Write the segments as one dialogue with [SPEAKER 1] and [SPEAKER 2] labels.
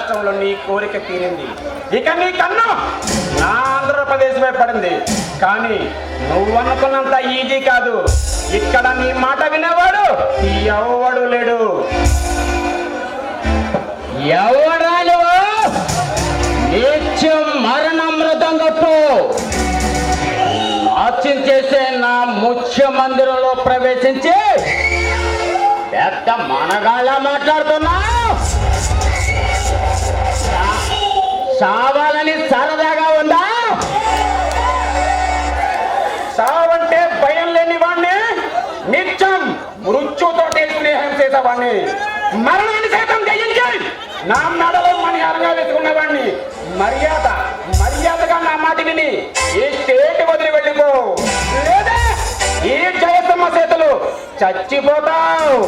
[SPEAKER 1] రాష్ట్రంలో నీ కోరిక తీరింది. ఇక నీ కన్ను నా ఆంధ్రప్రదేశ్ పడింది. కానీ నువ్వు అనుకున్నంత ఈజీ కాదు. ఇక్కడ నీ మాట వినేవాడు ఎవడు లేడు.
[SPEAKER 2] ఎవడాలు నిత్యం మరణమృతం కొట్టు నాట్యం చేసే నా ముఖ్య మందిరంలో ప్రవేశించి పెద్ద మనగాళ్ళ మాట్లాడుతున్నా. చావాలని సరదాగా ఉందా?
[SPEAKER 1] సావంటే భయం లేని వాణ్ణి నిత్యం మృత్యుతో స్నేహం చేసేవాణ్ణి. మరణాన్ని సైతం జయించి నా మెడలో మణిహారంగా వెతుకున్నవాణ్ణి మర్యాద మర్యాదగా నా మాట విని ఈ స్టేట్ వదిలి వెళ్ళిపో. లేదా ఈ జయసమ్మ చేతులు చచ్చిపోతావు.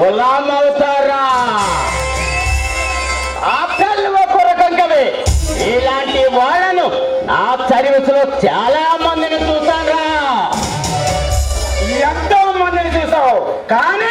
[SPEAKER 2] గులాం అవుతారా? ఆ పిల్లలు కవి ఇలాంటి వాళ్ళను నా సర్వీస్లో చాలా మందిని చూసారా
[SPEAKER 1] ఎంతో మందిని చూసావు కానీ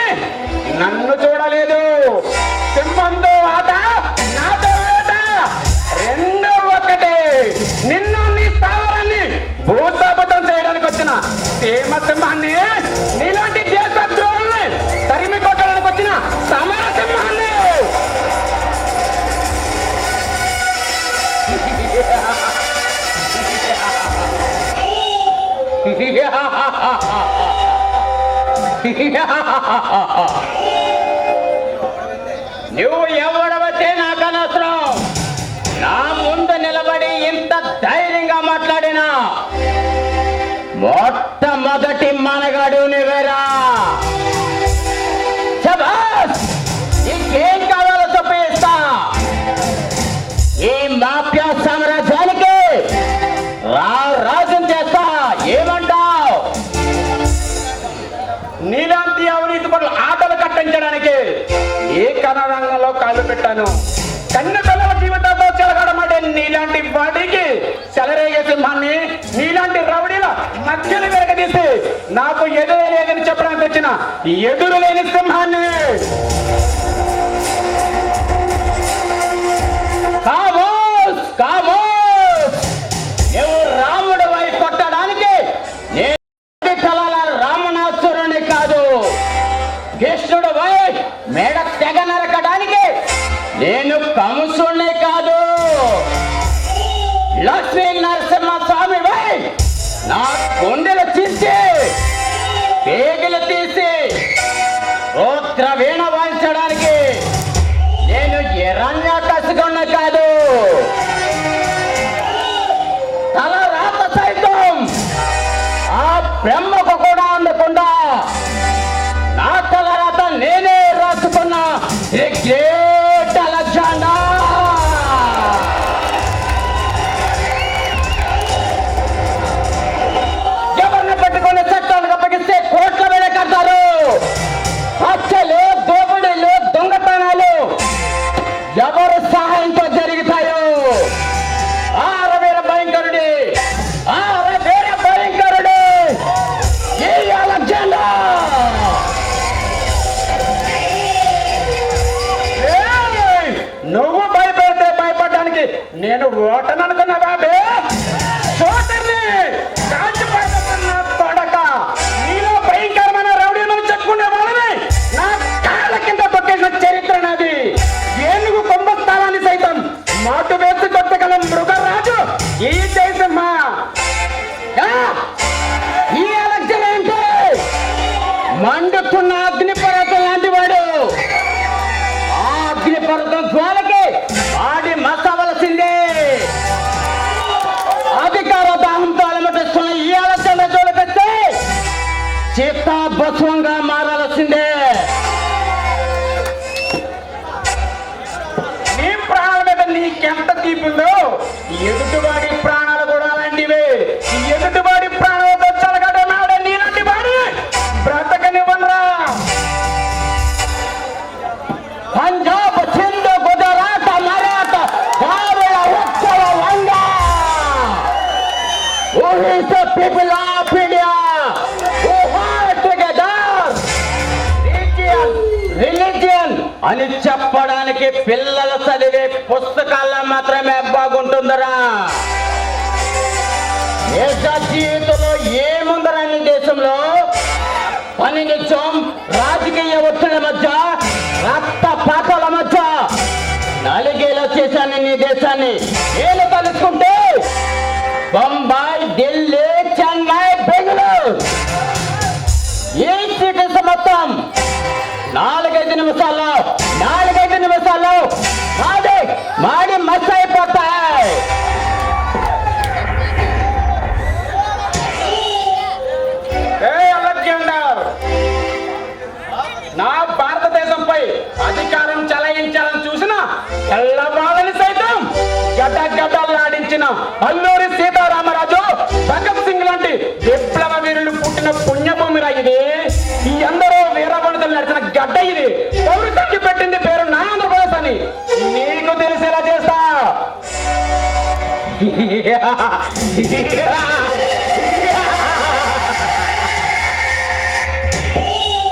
[SPEAKER 2] నువ్వు ఎవడవచ్చే నాకు అనవసరం. నా ముందు నిలబడి ఇంత ధైర్యంగా మాట్లాడినా. మొట్టమొదటి
[SPEAKER 1] కనరంగంలో కాళ్ళు పెట్టాను. కన్ను పిల్లల జీవితంతో నీలాంటి వాడికి చెలరేగే సింహాన్ని నీలాంటి రౌడీల మధ్యన వెరగదీసి నాకు ఎదురు లేదని చెప్పడానికి వచ్చిన ఎదురు లేని సింహాన్ని.
[SPEAKER 2] ఉత్సాహంతో సహాయంతో జరుగుతాయో. ఆ భయంకరుడి ఆ రవీర
[SPEAKER 1] నువ్వు భయపెడితే భయపడడానికి నేను
[SPEAKER 2] ఓటనను వస్తున్న అగ్ని పర్వతం లాంటి వాడు. ఆ అగ్ని పర్వతం జ్వాలకి వాడి మసవలసిందే అధికార దాహంతో అలమటిస్తున్న ఈ ఆలోచన చూడపెడితే చిత్తాభస్వంగా మా people of India who are together. Religion, religion అని చెప్పడానికి పిల్లలు చదివే పుస్తకాల్లో మాత్రమే బాగుంటుందరా దేశ జీవితంలో ఏముందరా నీ దేశంలో పనిని నిత్యం నిమిషాల్లో నాలుగైదు నిమిషాల్లో మాడి మాడి మస్ అయిపోతాయి
[SPEAKER 1] నా భారతదేశంపై అధికారం చెలాయించాలని చూసిన తెల్లవాళ్ళని సైతం గడ్డ గడ్డలాడించిన అల్లూరి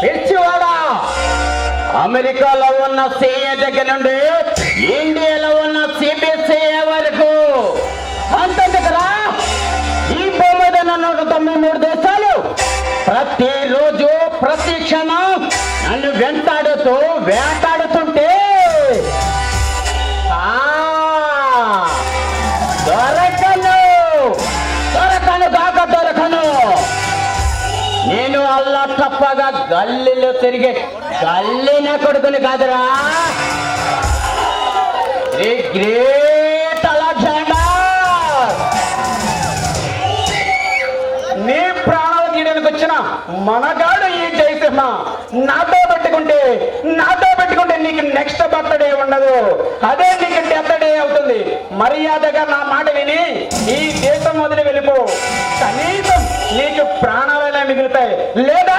[SPEAKER 2] పిచ్చివాడా. అమెరికాలో ఉన్న సీఏ దగ్గర నుండి ఇండియాలో ఉన్న సిబిసిఏ వరకు? అంత కదా ఈ భూమి మీద ఉన్న మూడు దేశాలు ప్రతిరోజు ప్రతి క్షణం నన్ను వెంటాడుతూ వేటాడుతుంటే నేను తప్పగా గల్లీలో తిరిగి గల్లీన కొడుకుని కాదురా. ది గ్రేట్ అలెగ్జాండర్
[SPEAKER 1] నీ ప్రాణాలు తీయడానికి వచ్చిన మనగాడు ఈ జయసింహ. నాతో పెట్టుకుంటే నాతో పెట్టుకుంటే నీకు నెక్స్ట్ బర్త్డే ఉండదు. అదే నీకు డెత్ డే అవుతుంది. మర్యాదగా నా మాట విని ఈ దేశం వదిలి వెళ్ళిపో. కానీ ప్రాణాలైనా లేదా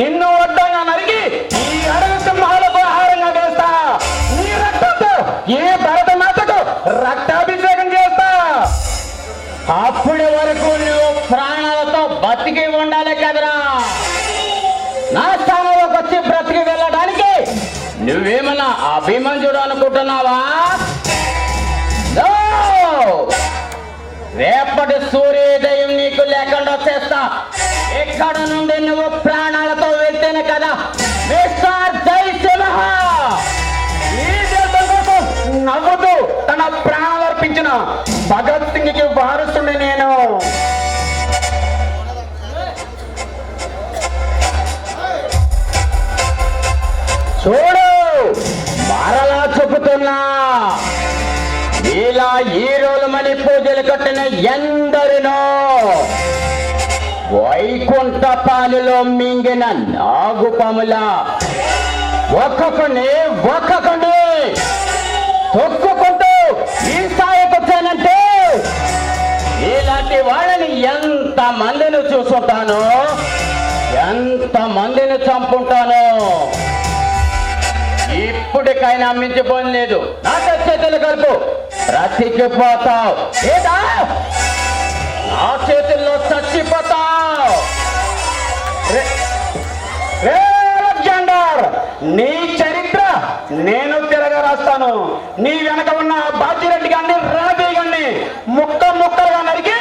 [SPEAKER 1] నిన్ను వడ్డంగా నరికి ఈ అడవి సింహాలకు ఆహారంగా వేస్తా. నీ రక్తంతో ఈ భరత మాతకు రక్తాభిషేకం చేస్తా.
[SPEAKER 2] అప్పటి వరకు నువ్వు ప్రాణాలతో బతికి ఉండాలి కదరా. నా స్థానంలోకి వచ్చి బ్రతికి వెళ్ళడానికి నువ్వేమన్నా అభిమంజుడు అనుకుంటున్నావా? రేపటి సూర్యోదయం నీకు లేకుండా చేస్తా ఎక్కడ నుండి నువ్వు ప్రాణాలతో వెళ్తేనే కదా? మిస్టర్ జయసింహ
[SPEAKER 1] ఈ నవ్వుతూ తన ప్రాణాలు అర్పించిన భగత్ సింగ్కి వారసుని నేను.
[SPEAKER 2] చూడు మరలా చెబుతున్నా ఇలా హీరోలమని పూజలు కట్టిన ఎందరినో వైకుంఠపాలిలో మింగిన నాగుపముల. ఒక్కొక్కని ఒక్కొక్కని తొక్కుకుంటూ ఈ స్థాయికి వచ్చానంటే ఇలాంటి వాళ్ళని ఎంత మందిని చూసుంటాను? ఎంత మందిని చంపుంటాను? ఇప్పటికైనా మించిపోలేదు లేదు. నాతో చేతులు కలుపు. బ్రతికిపోతావు. లేదా నా చేతి చచ్చిపోతావు
[SPEAKER 1] అలెగ్జాండర్ నీ చరిత్ర నేను తిరగ రాస్తాను నీ వెనక ఉన్న బాచిరెడ్డి గారిని రాబీ గారిని ముక్క ముక్కలుగా నరికి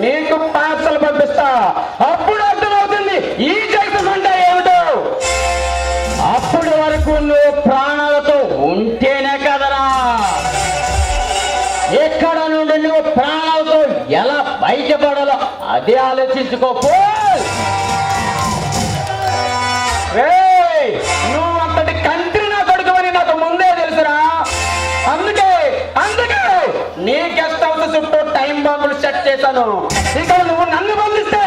[SPEAKER 1] నీకు పార్సల్ పంపిస్తా. అప్పుడు అర్థమవుతుంది ఈ చరిత్ర అంటే ఏమిటో.
[SPEAKER 2] అప్పటి వరకు నువ్వు ప్రాణాలతో ఉంటేనే అది ఆలోచించుకోపో
[SPEAKER 1] నువ్వు అంతటి కంత్రి నా కొడుకు అని నాకు ముందే తెలుసురా. అందుకే అందుకే నీ గెస్ట్ హౌస్ చుట్టూ టైం బాంబులు సెట్ చేశాను. ఇక నువ్వు నన్ను బంధిస్తే